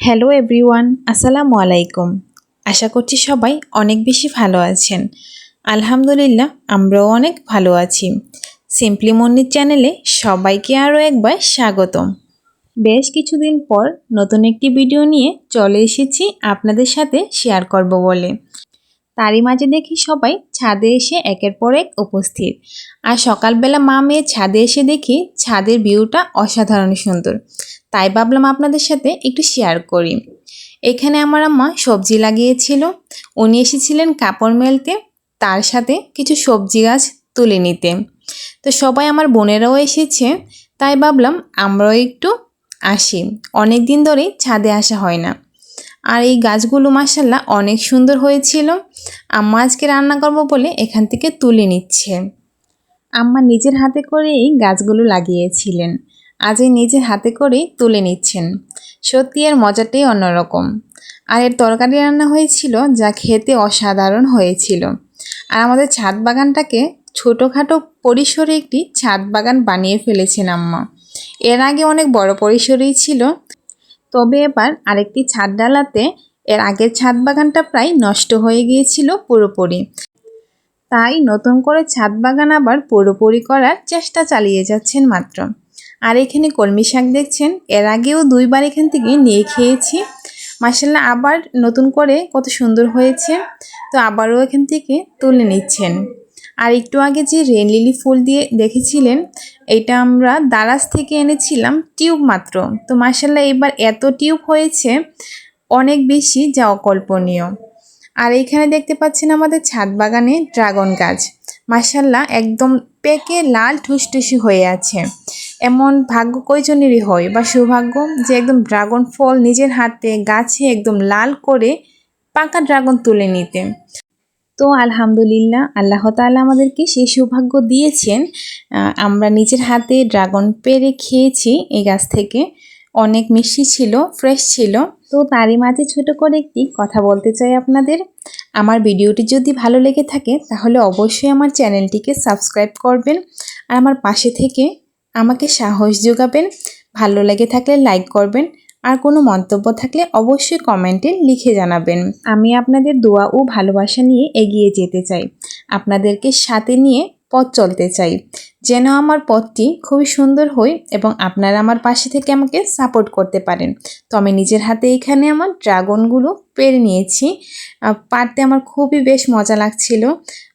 Hello everyone, আসসালামু আলাইকুম। আশা করছি সবাই অনেক বেশি ভালো আছেন। আলহামদুলিল্লাহ, আমরাও অনেক ভালো আছি। সিম্পলি মন্দির চ্যানেলে সবাইকে আরও একবার স্বাগতম। বেশ কিছুদিন পর নতুন একটি ভিডিও নিয়ে চলে এসেছি আপনাদের সাথে শেয়ার করব বলে। তারই মাঝে দেখি সবাই ছাদে এসে একের পর এক উপস্থিত। আর সকালবেলা মা মেয়ে ছাদে এসে দেখি ছাদের ভিউটা অসাধারণ সুন্দর। তাই ভাবলাম আপনাদের সাথে একটু শেয়ার করি। এখানে আমার আম্মা সবজি লাগিয়েছিল। উনি এসেছিলেন কাপড় মেলতে, তার সাথে কিছু সবজি গাছ তুলে নিতে। তো সবাই আমার বোনেরাও এসেছে। তাই ভাবলাম আমরাও একটু আসি। অনেক দিন ধরেই ছাদে আসা হয় না। আর এই গাছগুলো মাসাল্লাহ অনেক সুন্দর হয়েছিল। আম্মা আজকে রান্না করব বলে এখান থেকে তুলে নিচ্ছে। আম্মা নিজের হাতে করে এই গাছগুলো লাগিয়েছিলেন। আজ এই নিজের হাতে করেই তুলে নিচ্ছেন। সত্যি এর মজাটাই অন্যরকম। আর এর তরকারি রান্না হয়েছিল যা খেতে অসাধারণ হয়েছিল। আর আমাদের ছাদ বাগানটাকে ছোটোখাটো পরিসরে একটি ছাদ বাগান বানিয়ে ফেলেছেন আম্মা। এর আগে অনেক বড় পরিসরেই ছিল। তবে এবার আরেকটি ছাদ ডালাতে এর আগের ছাদ বাগানটা প্রায় নষ্ট হয়ে গিয়েছিল পুরোপুরি। তাই নতুন করে ছাদ বাগান আবার পুরোপুরি করার চেষ্টা চালিয়ে যাচ্ছেন মাত্র। আর এখানে কলমি শাক দেখছেন, এর আগেও দুইবার এখান থেকে নিয়ে খেয়েছি। মাসাল্লাহ আবার নতুন করে কত সুন্দর হয়েছে। তো আবারও এখান থেকে তুলে নিচ্ছেন। আর একটু আগে যে রেন লিলি ফুল দিয়ে দেখেছিলেন, এটা আমরা দারাজ থেকে এনেছিলাম টিউব মাত্র। তো মাসাল্লাহ এবার এত টিউব হয়েছে, অনেক বেশি যা অকল্পনীয়। আর এইখানে দেখতে পাচ্ছেন আমাদের ছাদ বাগানে ড্রাগন গাছ। মার্শাল্লাহ একদম পেকে লাল ঠুসঠুসি হয়ে আছে। এমন ভাগ্য কয়জনেরই হয় বা সৌভাগ্য যে একদম ড্রাগন ফল নিজের হাতে গাছে একদম লাল করে পাকা ড্রাগন তুলে নিতে। তো আলহামদুলিল্লাহ, আল্লাহ তালা আমাদেরকে সেই সৌভাগ্য দিয়েছেন। আমরা নিজের হাতে ড্রাগন পেরে খেয়েছি, এই গাছ থেকে। অনেক মিষ্টি ছিল, ফ্রেশ ছিল। তো তারই মাঝে ছোট করে একটি কথা বলতে চাই আপনাদের। আমার ভিডিওটি যদি ভালো লেগে থাকে, তাহলে অবশ্যই আমার চ্যানেলটিকে সাবস্ক্রাইব করবেন। আর আমার পাশে থেকে আমাকে সাহস যোগাবেন। ভালো লেগে থাকলে লাইক করবেন। আর কোনো মন্তব্য থাকলে অবশ্যই কমেন্টে লিখে জানাবেন। আমি আপনাদের দোয়া ও ভালোবাসা নিয়ে এগিয়ে যেতে চাই। আপনাদেরকে সাথে নিয়ে পথ চলতে চাই। যেন আমার পথটি খুবই সুন্দর হয় এবং আপনারা আমার পাশে থেকে আমাকে সাপোর্ট করতে পারেন। তো আমি নিজের হাতে এখানে আমার ড্রাগনগুলো পেরে নিয়েছি। পারতে আমার খুবই বেশ মজা লাগছিল।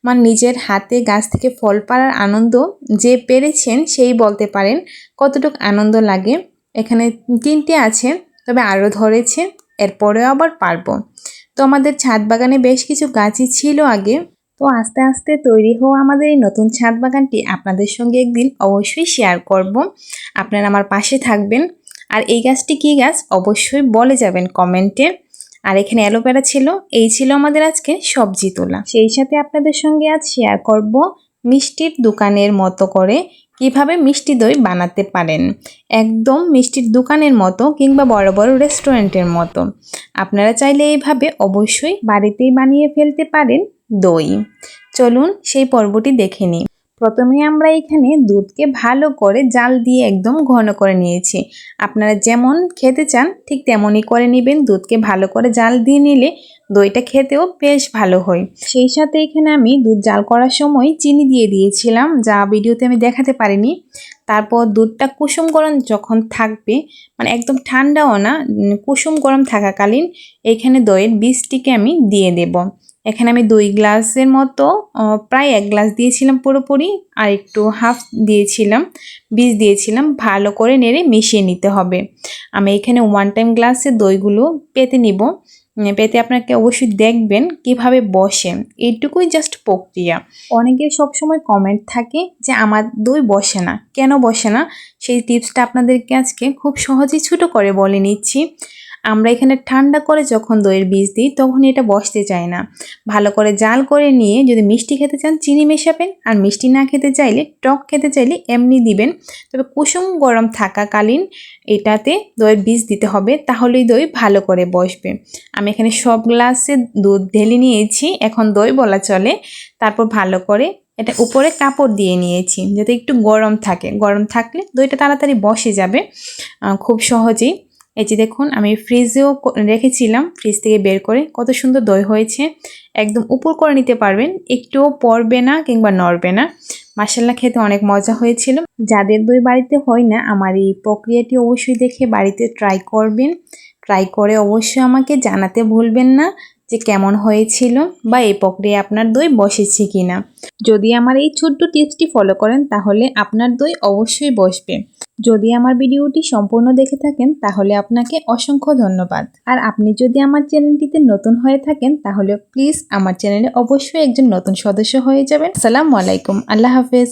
আমার নিজের হাতে গাছ থেকে ফল পাড়ার আনন্দ যে পেরেছেন সেই বলতে পারেন কতটুকু আনন্দ লাগে। এখানে তিনটে আছে, তবে আরও ধরেছে এরপরেও আবার পারব। তো আমাদের ছাদ বাগানে বেশ কিছু গাছই ছিল আগে, তো আস্তে আস্তে তৈরি হওয়া আমাদের এই নতুন ছাদ বাগানটি আপনাদের সঙ্গে একদিন অবশ্যই শেয়ার করব। আপনারা আমার পাশে থাকবেন। আর এই গাছটি কী গাছ, অবশ্যই বলে যাবেন কমেন্টে আর এখানে অ্যালোভেরা ছিল, এই ছিল আমাদের আজকে সবজি তোলা। সেই সাথে আপনাদের সঙ্গে আজ শেয়ার করব মিষ্টির দোকানের মতো করে কীভাবে মিষ্টি দই বানাতে পারেন? একদম মিষ্টির দোকানের মতো কিংবা বড় বড় রেস্টুরেন্টের মতো। আপনারা চাইলে এইভাবে অবশ্যই বাড়িতেই বানিয়ে ফেলতে পারেন দই। চলুন সেই পর্বটি দেখে নিই। প্রথমে আমরা এখানে দুধকে ভালো করে জাল দিয়ে একদম ঘন করে নিয়েছি। আপনারা যেমন খেতে চান, ঠিক তেমনই করে নেবেন। দুধকে ভালো করে জাল দিয়ে নিলে দইটা খেতেও বেশ ভালো হয়। সেই সাথে এখানে আমি দুধ জাল করার সময় চিনি দিয়ে দিয়েছিলাম, যা ভিডিওতে আমি দেখাতে পারিনি। তারপর দুধটা কুসুম গরম যখন থাকবে মানে একদম ঠান্ডাও না কুসুম গরম থাকাকালীন এখানে দইয়ের বীজটিকে আমি দিয়ে দেব। এখানে আমি দুই গ্লাসের মতো প্রায় এক গ্লাস দিয়েছিলাম পুরোপুরি, আর একটু হাফ দিয়েছিলাম, বীজ দিয়েছিলাম, ভালো করে নেড়ে মিশিয়ে নিতে হবে। আমি এখানে ওয়ান টাইম গ্লাসে দইগুলো পেতে নিব। পেতে আপনাকে অবশ্যই দেখবেন কীভাবে বসে। এইটুকুই জাস্ট প্রক্রিয়া। অনেকের সবসময় কমেন্ট থাকে যে, আমার দই বসে না। কেন বসে না? সেই টিপসটা আপনাদেরকে আজকে খুব সহজেই ছোটো করে বলে নিচ্ছি। আমরা এখানে ঠান্ডা করে যখন দইয়ের বীজ দিই তখন এটা বসতে চায় না। ভালো করে জাল করে নিয়ে যদি মিষ্টি খেতে চান, চিনি মেশাবেন আর মিষ্টি না খেতে চাইলে, টক খেতে চাইলে এমনি দিবেন। তবে কুসুম গরম থাকাকালীন এটাতে দইয়ের বীজ দিতে হবে, তাহলেই দই ভালো করে বসবে। আমি এখানে সব গ্লাসে দুধ ঢেলে নিয়েছি, এখন দই বলা চলে। তারপর ভালো করে এটা উপরে কাপড় দিয়ে নিয়েছি, যাতে একটু গরম থাকে। গরম থাকলে দইটা তাড়াতাড়ি বসে যাবে খুব সহজেই। এই যে দেখুন, আমি ফ্রিজেও রেখেছিলাম ফ্রিজ থেকে বের করে। কত সুন্দর দই হয়েছে। একদম উপর করে নিতে পারবেন, একটুও পড়বে না কিংবা নড়বে না। মাসাল্লা খেতে অনেক মজা হয়েছিল। যাদের দই বাড়িতে হয় না, আমার এই প্রক্রিয়াটি অবশ্যই দেখে বাড়িতে ট্রাই করবেন। ট্রাই করে অবশ্যই আমাকে জানাতে ভুলবেন না। যে কেমন হয়েছিল বা এই প্রক্রিয়া আপনার দই বসেছে কি না যদি আমার এই ছোট্ট টিপসটি ফলো করেন, তাহলে আপনার দই অবশ্যই বসবে। যদি আমার ভিডিওটি সম্পূর্ণ দেখে থাকেন, তাহলে আপনাকে অসংখ্য ধন্যবাদ। আর আপনি যদি আমার চ্যানেলটিতে নতুন হয়ে থাকেন, তাহলে প্লিজ আমার চ্যানেলে অবশ্যই একজন নতুন সদস্য হয়ে যাবেন। আসসালামু আলাইকুম। আল্লাহ হাফেজ।